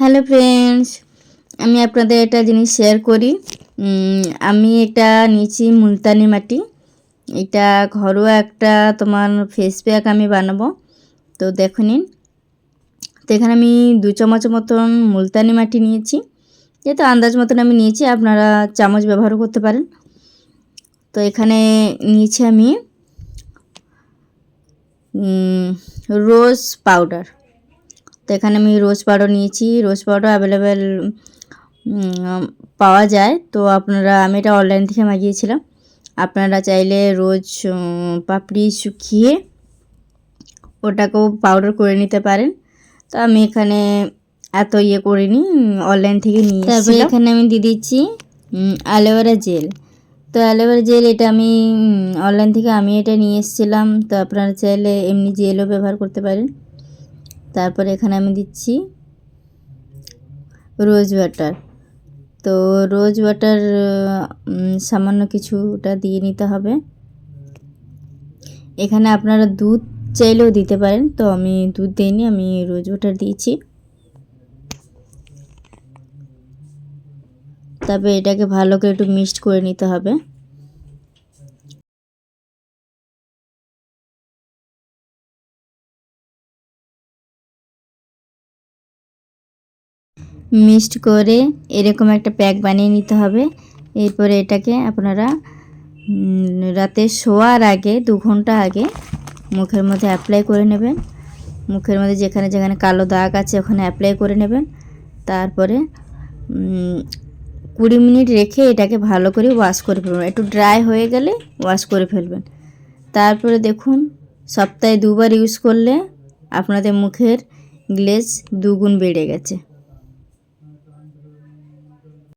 Hello friends আমি আপনাদের একটা জিনিস শেয়ার করি। আমি এটা নিয়েছি মুলতানি মাটি। এটা ঘরোয়া একটা তোমার ফেস প্যাক আমি বানাবো। তো দেখে নিন। তো এখানে আমি দু চামচ মতন মুলতানি মাটি নিয়েছি। যেহেতু আন্দাজ মতন আমি নিয়েছি, আপনারা চামচ ব্যবহার করতে পারেন। তো এখানে নিয়েছি আমি রোজ পাউডার তো এখানে আমি রোজ পাউডার নিয়েছি। রোজ পাউডার অ্যাভেলেবেল পাওয়া যায়। তো আপনারা আমি এটা অনলাইন থেকে মাগিয়েছিলাম। আপনারা চাইলে রোজ পাপড়ি শুকিয়ে ওটাকেও পাউডার করে নিতে পারেন। তো আমি এখানে এত ইয়ে করিনি অনলাইন থেকে নিয়ে তারপরে এখানে আমি দিয়ে দিচ্ছি অ্যালোভেরা জেল তো অ্যালোভেরা জেল এটা আমি অনলাইন থেকে আমি এটা নিয়ে এসেছিলাম। তো আপনারা চাইলে এমনি জেলও ব্যবহার করতে পারেন। তারপরে এখানে আমি দিচ্ছি রোজ ওয়াটার তো রোজ ওয়াটার সামান্য কিছুটা দিয়ে নিতে হবে। এখানে আপনারা দুধ চাইলেও দিতে পারেন, তো আমি দুধ দিইনি, আমি রোজ ওয়াটার দিয়েছি। তারপরে এটাকে ভালো করে একটু মিক্সড করে নিতে হবে। মিক্সড করে এরকম একটা প্যাক বানিয়ে নিতে হবে। এরপরে এটাকে আপনারা রাতে শোয়ার আগে, দু ঘণ্টা আগে মুখের মধ্যে অ্যাপ্লাই করে নেবেন। মুখের মধ্যে যেখানে যেখানে কালো দাগ আছে ওখানে অ্যাপ্লাই করে নেবেন। তারপরে কুড়ি মিনিট রেখে এটাকে ভালো করে ওয়াশ করে ফেলবেন। একটু ড্রাই হয়ে গেলে ওয়াশ করে ফেলবেন। তারপরে দেখুন, সপ্তাহে দুবার ইউজ করলে আপনাদের মুখের গ্লেজ দুগুণ বেড়ে গেছে।